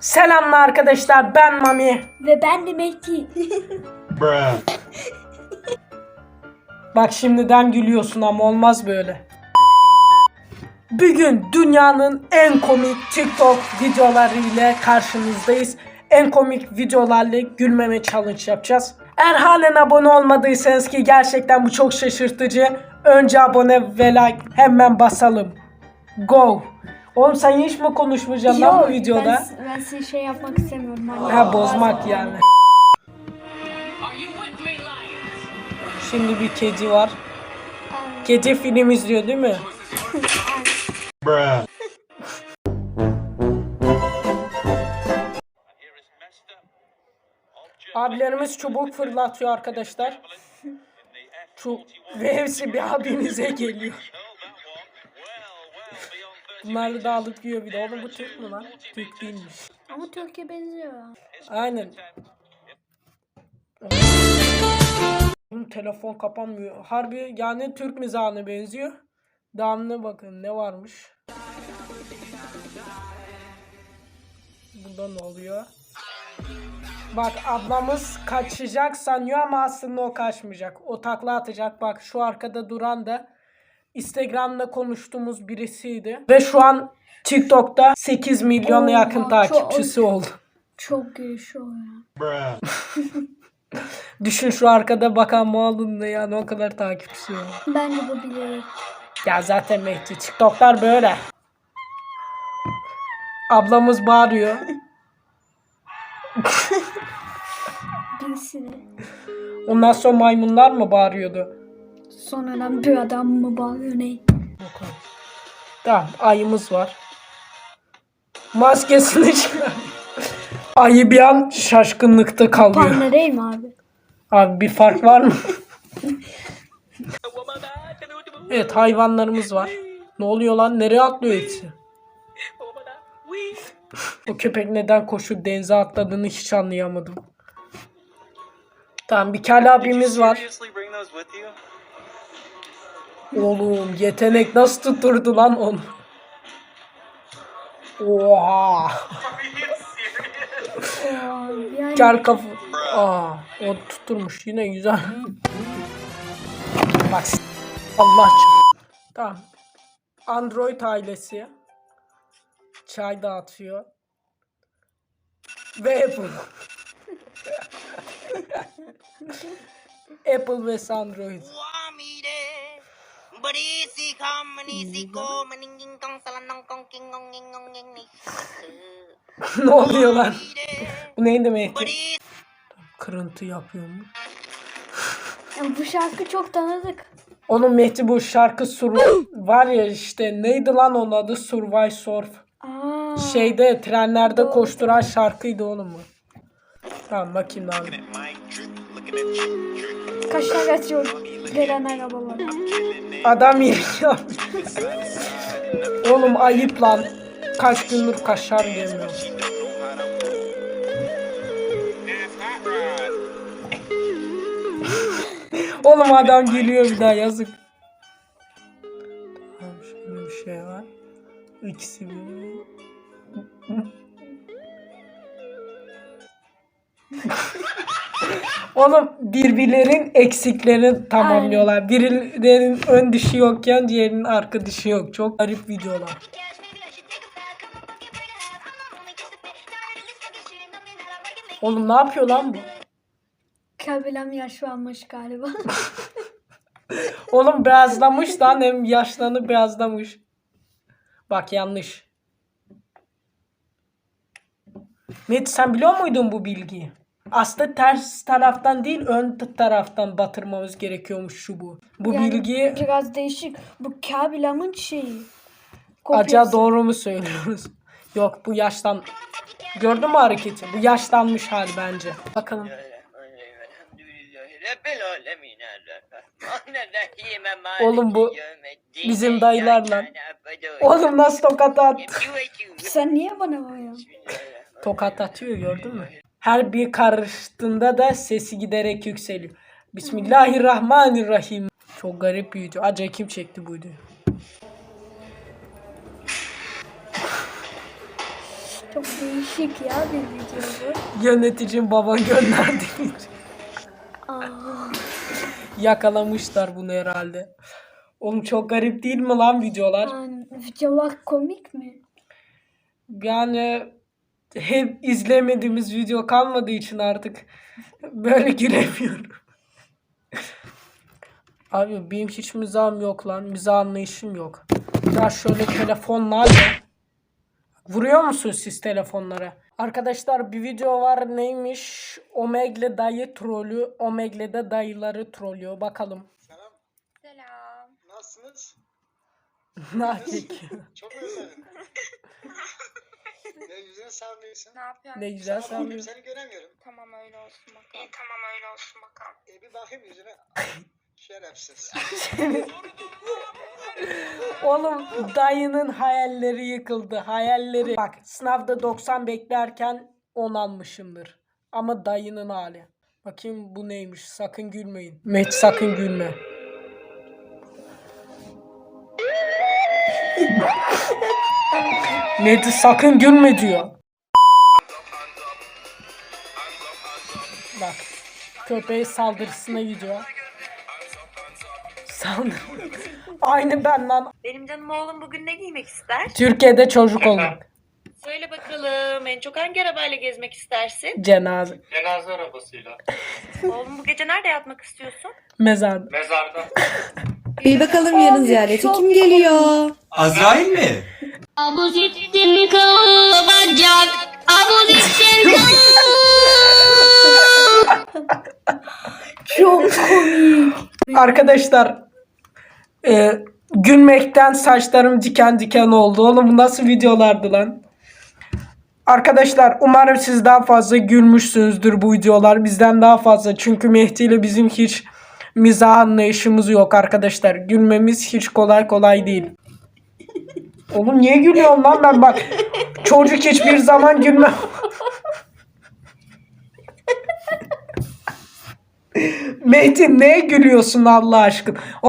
Selamlar arkadaşlar ben Mami. Ve ben de Mehdi. Bak şimdiden gülüyorsun ama olmaz böyle. Bugün dünyanın en komik TikTok videoları ile karşınızdayız. En komik videolarla gülmeme challenge yapacağız. Eğer halen abone olmadıysanız ki gerçekten bu çok şaşırtıcı. Önce abone ve like hemen basalım. Go. Oğlum sen hiç mi konuşmayacaksın lan bu videoda? Ben, ben size şey yapmak istemiyorum. Hani. Ha bozmak yani. Şimdi bir kedi var. Kedi film izliyor değil mi? Abilerimiz çubuk fırlatıyor arkadaşlar. Çu ve hepsi bir abimize geliyor. Bunları da alıp yiyor bir de. Oğlum bu Türk mü lan? Türk değilmiş. Ama Türkiye benziyor. Aynen. Oğlum telefon kapanmıyor. Harbi yani Türk mizahına benziyor. Devamına bakın ne varmış. Burada ne oluyor? Bak ablamız kaçacak sanıyor ama aslında o kaçmayacak. O takla atacak. Bak şu arkada duran da Instagram'da konuştuğumuz birisiydi. Ve şu an TikTok'ta 8 milyona yakın çok- takipçisi oldu. Çok gelişiyor ya. Düşün şu arkada bakan malın da yani o kadar takipçisi var. Ben de bu bilerek. Ya zaten Mehdi TikTok'lar böyle. Ablamız bağırıyor. Birisini. Ondan sonra maymunlar mı bağırıyordu? Sonradan bir adam mı bağlıyor ne? Tamam ayımız var. Maskesini çıkar. Ayı bir an şaşkınlıkta kalıyor. Panda değil mi abi? Abi bir fark var mı? evet hayvanlarımız var. Ne oluyor lan? Nereye atlıyor hepsi? O köpek neden koşup denize atladığını hiç anlayamadım. Tamam bir kel abimiz var. Oğlum yetenek nasıl tutturdu lan onu? Oha. Kel kafa. Aa, o tutturmuş yine güzel. Bak Allah ç- Tamam. Android ailesi. Çay dağıtıyor. Ve Apple. Apple ve Android. Wamide, berisi kam menisi ko meninging kong salanong kong king ngong nging ngong nging ni. ne oluyor lan? Bu neyin demek? Kırıntı yapıyor mu? bu şarkı çok tanıdık. Oğlum Mehdi bu şarkı sur var ya işte neydi lan onun adı Survive Surf. Aa, Şeyde trenlerde koşturan şarkıydı oğlum bu. Tamam bakayım lan. kaşlar atıyor. Gelen arabalar. Adam yiyor. oğlum ayıp lan. Kaç gündür kaşar yemiyor. Oğlum adam geliyor bir daha yazık. Tamam şöyle bir şey var. İkisi bir. Oğlum birbirlerin eksiklerini tamamlıyorlar. Birilerinin ön dişi yokken diğerinin arka dişi yok. Çok garip videolar. Oğlum ne yapıyor lan bu? Kabilem yaşlanmış galiba. Oğlum beyazlamış lan hem yaşlanıp beyazlamış. Bak yanlış. Met sen biliyor muydun bu bilgiyi? Aslında ters taraftan değil ön taraftan batırmamız gerekiyormuş şu bu. Bu Yani bilgiyi biraz değişik. Bu Kabilam'ın şeyi. acaba Kopyası. doğru mu söylüyoruz? Yok bu yaştan... Gördün mü hareketi? Bu yaşlanmış hali bence. Bakalım. Oğlum bu bizim dayılarla. Oğlum nasıl tokat attı? Sen niye bana vuruyorsun? Tokat atıyor gördün mü? Her bir karıştığında da sesi giderek yükseliyor. Bismillahirrahmanirrahim. Çok garip bir video. Acaba kim çekti bu videoyu? Çok değişik ya bir video bu. Yöneticim baban gönderdi. Aa, Yakalamışlar bunu herhalde. Oğlum çok garip değil mi lan videolar? yani videolar komik mi? Yani hep izlemediğimiz video kalmadığı için artık böyle gülemiyorum. Abi benim hiç mizahım yok lan. Mizah anlayışım yok. Ya şöyle telefonla ya. Vuruyor musunuz siz telefonlara? Arkadaşlar bir video var neymiş? Omegle dayı trolü. Omegle'de dayıları trollüyor. Bakalım. Selam. Nasılsınız? ne yapacak? Çok özledim. ne güzel sağlıyorsun. Ne yapıyorsun? ne güzel Sana sanıyorsun. Seni göremiyorum. Tamam öyle olsun bakalım. İyi tamam öyle olsun bakalım. E bir bakayım yüzüne. Şerefsiz. Oğlum dayının hayalleri yıkıldı. Hayalleri. Bak sınavda 90 beklerken 10 almışımdır. Ama dayının hali. Bakayım bu neymiş. Sakın gülmeyin. Met sakın gülme. Mehdi sakın gülme diyor. Bak. Köpeği saldırısına gidiyor. Saldır. Aynı ben lan. Benim canım oğlum bugün ne giymek ister? Türkiye'de çocuk olmak. Söyle bakalım en çok hangi arabayla gezmek istersin? Cenaze. Cenaze arabasıyla. Oğlum bu gece nerede yatmak istiyorsun? Mezar. Mezarda. Bil bakalım yarın ziyarete kim geliyor? Azrail mi? Abuzittin kovacak, abuzittin Çok komik. Arkadaşlar e, gülmekten saçlarım diken diken oldu. Oğlum bu nasıl videolardı lan? Arkadaşlar umarım siz daha fazla gülmüşsünüzdür bu videolar. Bizden daha fazla. Çünkü Mehdi ile bizim hiç mizah anlayışımız yok arkadaşlar. Gülmemiz hiç kolay kolay değil. Oğlum niye gülüyorsun lan ben bak. Çocuk hiçbir zaman gülmem. Mehdi neye gülüyorsun Allah aşkına?